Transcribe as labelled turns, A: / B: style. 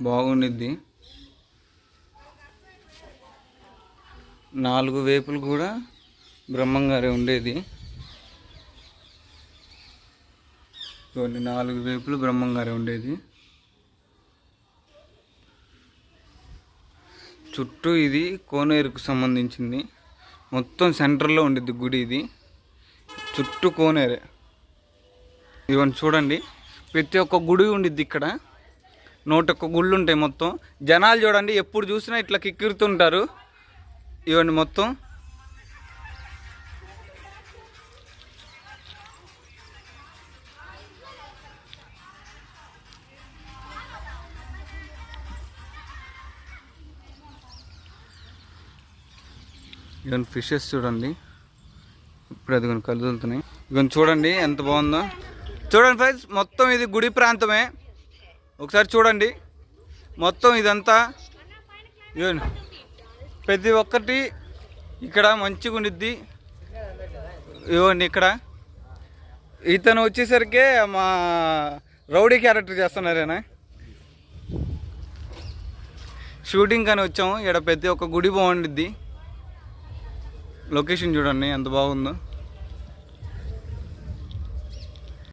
A: బాగుండిద్ది. నాలుగు వేపులు కూడా బ్రహ్మంగారే ఉండేది. చూడండి నాలుగు వేపులు బ్రహ్మంగారే ఉండేది. చుట్టూ ఇది కోనేరుకు సంబంధించింది. మొత్తం సెంటర్లో ఉండిద్ది గుడి ఇది. చుట్టూ కోనేరే. ఇవన్నీ చూడండి. ప్రతి ఒక్క గుడి ఉండిద్ది ఇక్కడ. నూట గుళ్ళు ఉంటాయి మొత్తం. జనాలు చూడండి ఎప్పుడు చూసినా ఇట్లా కిక్కిరుతుంటారు. ఇవ్వండి మొత్తం. ఇవన్నీ ఫిషెస్ చూడండి. ఇప్పుడు అది కొన్ని కలుగుతున్నాయి ఇవన్నీ చూడండి ఎంత బాగుందో. చూడండి ఫ్రెండ్స్ మొత్తం ఇది గుడి ప్రాంతమే. ఒకసారి చూడండి. మొత్తం ఇదంతా ప్రతి ఒక్కటి ఇక్కడ మంచిగా ఉండిద్ది. ఇవ్వండి ఇక్కడ. ఇతను వచ్చేసరికి మా రౌడీ క్యారెక్టర్ చేస్తున్నారేనా? షూటింగ్ అని వచ్చాము. ఇక్కడ ప్రతి ఒక్క గుడి బాగుండిద్ది. లొకేషన్ చూడండి ఎంత బాగుందో.